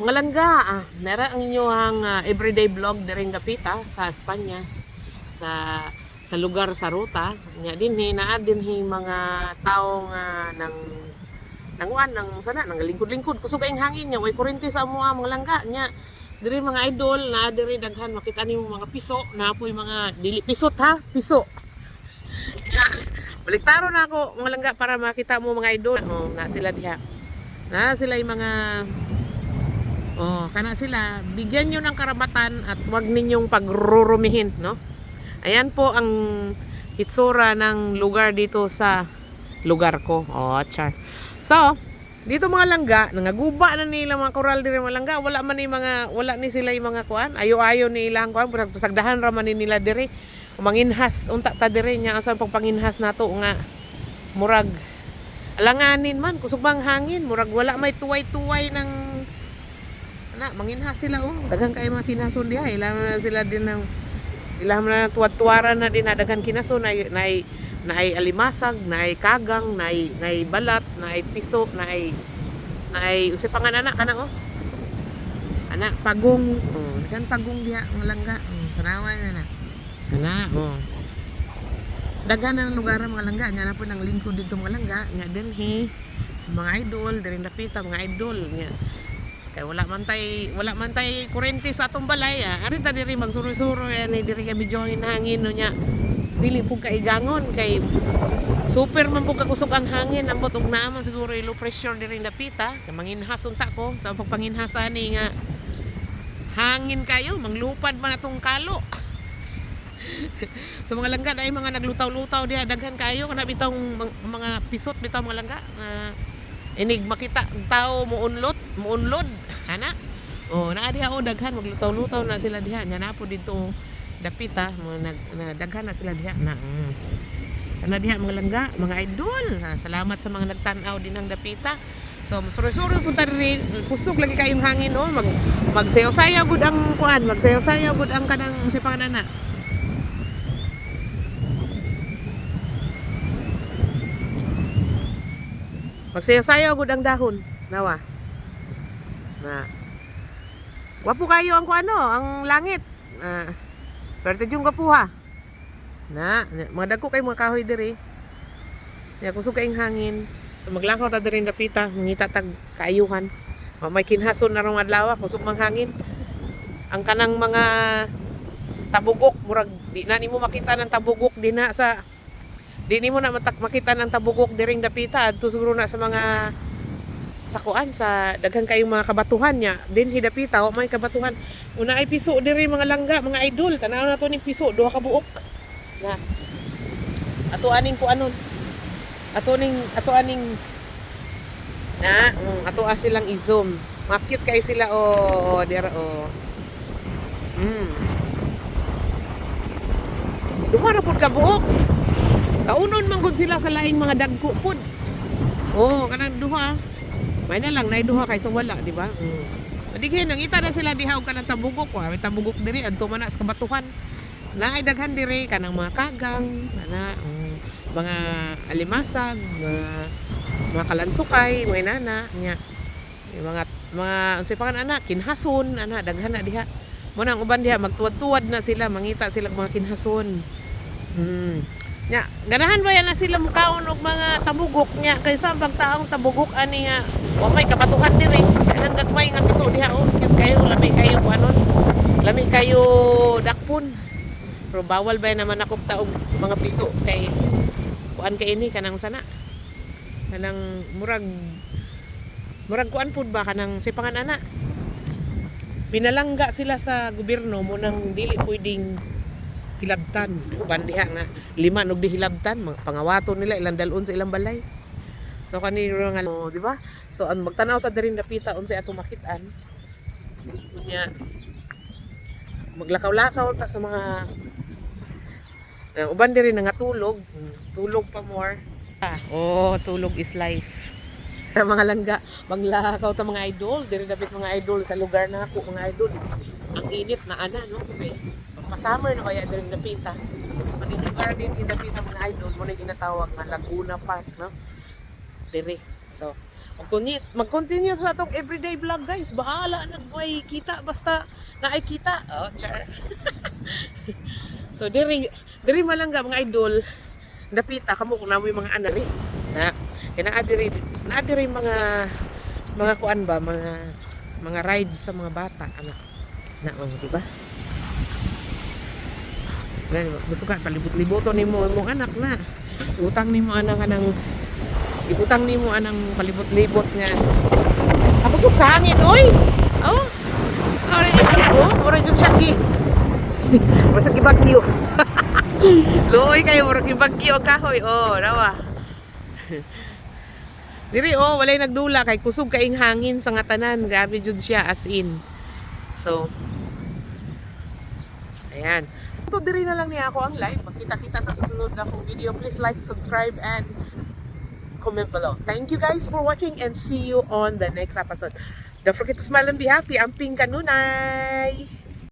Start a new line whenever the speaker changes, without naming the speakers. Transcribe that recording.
Mga langga, ah, nara ang inyong ah, everyday vlog diring Gapita sa Espanyas sa sa lugar sa ruta. Nya din hi naa din hi mga tao nga nang nanguan nang sana nang lingkod-lingkod kusog ang hangin nya way kurente sa amo ah, mga langga nya diri mga idol na diri daghan makita nimo mga piso na apoy mga dili pisot ha piso Baliktaro na ako mga langga para makita mo mga idol. Oh, na sila diha. Na sila yung mga Oh, kana sila, bigyan nyo ng karapatan at wag ninyong pagrurumihin, no? Ayan po ang hitsura ng lugar dito sa lugar ko. Oh, char. So, dito mga langga, nangaguba na nila mga koral dire mga langga, wala man ni mga wala ni sila yung mga kuan, ayo-ayo ni ilang kuan, purag pasagdahan ra man ni nila dire. Manginhas unta ta dire nya asa pagpanginhas nato nga murag alanganin man kusog bang hangin murag wala may tuway-tuway ng ana manginhas sila oh. Daghang kay mga kinason diha. Ilang na sila din ng ilang na tuwad-tuwaran na din daghang kinason na na na ay alimasag na ay kagang na ay, na ay balat na ay piso na ay na ay usay pangan anak kana oh. Anak pagong. Oh kan pagong diha mga langga. Oh, tanawan na na ana oh. Daghan ang lugar mga langga. Nya na po ng lingkod dito mga langga. Nya din he. Mga idol diri napita mga idol. Nya kay wala man tay wala man tay kurente sa atong balay ah. ari ta diri magsuro-suro ani diri ka medyo hangin no nya dili po kaigangon kay super man po kakusog ang hangin ambot og naa man siguro low pressure diri napita kay manginhas unta ko sa pagpanginhas ani nga hangin kayo manglupad man atong kalo. Sa mga langga ay mga naglutaw-lutaw diha daghan kayo kana bitong mga, pisot bitaw mga langga nga inig makita tao mo unlot mo unlod ana oh naa diha oh daghan maglutaw-lutaw na sila diha nya na po dito dapita mo nag na, daghan na sila diha na mm. kana diha mga langga mga idol Ah, salamat sa mga nagtan-aw din ng dapita So, suro-suro po tayo rin. Kusog lagi kayong hangin, oh. Mag, magsayaw-sayaw gud ang kuan. Magsayaw-sayaw gud ang kanang sipangan na. Magsayaw-sayaw gud ang dahon. Nawa. Na. Wapo kayo ang kuano, ang langit. Ah. pero yung kapuha. Na, mga dagko kay mga kahoy diri. Ya kusog kayong hangin. So maglakaw ta diri napita, mangita tag kaayuhan. O, may kinhason na rong adlaw, kusog mang hangin. Ang kanang mga tabugok murag di na nimo makita ng tabugok di na sa di nimo na matak makita ng tabugok diring dapita. Adto siguro na sa mga sa kuan sa daghang kayong mga kabatuhan niya. Din hidapita wa may kabatuhan. Una ay piso diri mga langga mga idol. Tanaw na to ning piso duha ka buok. Na. Ato aning kuanon ato ning ato aning na mm, ato a silang i-zoom mga cute kay sila o oh, dira o. Mm. Dumara pud ka buok. Kaunon man gud sila sa laing mga dagko pud. Oh, kanang duha. May na lang nay duha kay wala, di ba? Mm. Madighin nang ita na sila diha og kanang tabugok wa, may tabugok diri adto man sa kabatuhan. Naay daghan diri kanang mga kagang, ana mm, mga alimasag, mga mga kalansukay, mga nana nya. Yung mga mga unsay pa ana kinhason ana daghan na diha. Mo nang uban diha magtuwad-tuwad na sila mangita sila mga kinhason. Hmm. Nya, ganahan ba yan na sila mukaon og mga tabugok nya kaysa pag taong tabugok ani nga wa may kapatuhan diri. Kanang gagmay nga piso diha oh, cute kayo lami kayo anon. Lami kayo dakpon. Pero bawal ba naman ako taog mga piso kay kuan kay ini kanang sana. Kanang murag murag kuan pud ba kanang sipangan ana. Pinalangga sila sa gobyerno mo nang dili pwedeng hilabtan uban nga lima nog dihilabtan. Mga pangawato nila ilang dalon sa ilang balay. So kanino nga oh, di ba? So ang magtanaw ta diri napita unsay ato makitaan. Nya maglakaw-lakaw ta sa mga uh, uban diri nga tulog. Tulog pa more. Ah, oh tulog is life. Para mga langga, maglakaw ta mga idol, diri dapat mga idol sa lugar na ako mga idol. Ang init na ana no, kay pa-summer na kaya diri napita. Ang lugar din kinapita mga idol mo na ginatawag nga Laguna Park no. Diri. So, Mag-continue, mag-continue sa atong everyday vlog guys. Bahala na may kita basta na ay kita. Oh, char. so diri diri malangga mga idol. Dapita kamo kung namoy mga anak ri. Na kina adiri na adiri mga mga kuan ba mga mga rides sa mga bata anak. Na oh, di ba? Gani ba? Gusto ka palibot-liboto nimo imong anak na. Utang nimo anak ka ng ibutang nimo anang palibot-libot nga. Suk sa hangin oy. Oh. Ora ni oh, ora jud siya gi. Ora sa gibagyo. Luoy kayo ora gibagyo kahoy. Oh, rawa. Diri oh, walay nagdula kay kusog kaing hangin sa nga tanan. Grabe jud siya as in. So, Ayan. Ito diri na lang niya ako ang live. Magkita-kita ta sa sunod na akong video. Please like, subscribe, and comment below. Thank you guys for watching and see you on the next episode. Don't forget to smile and be happy. Amping kanunay!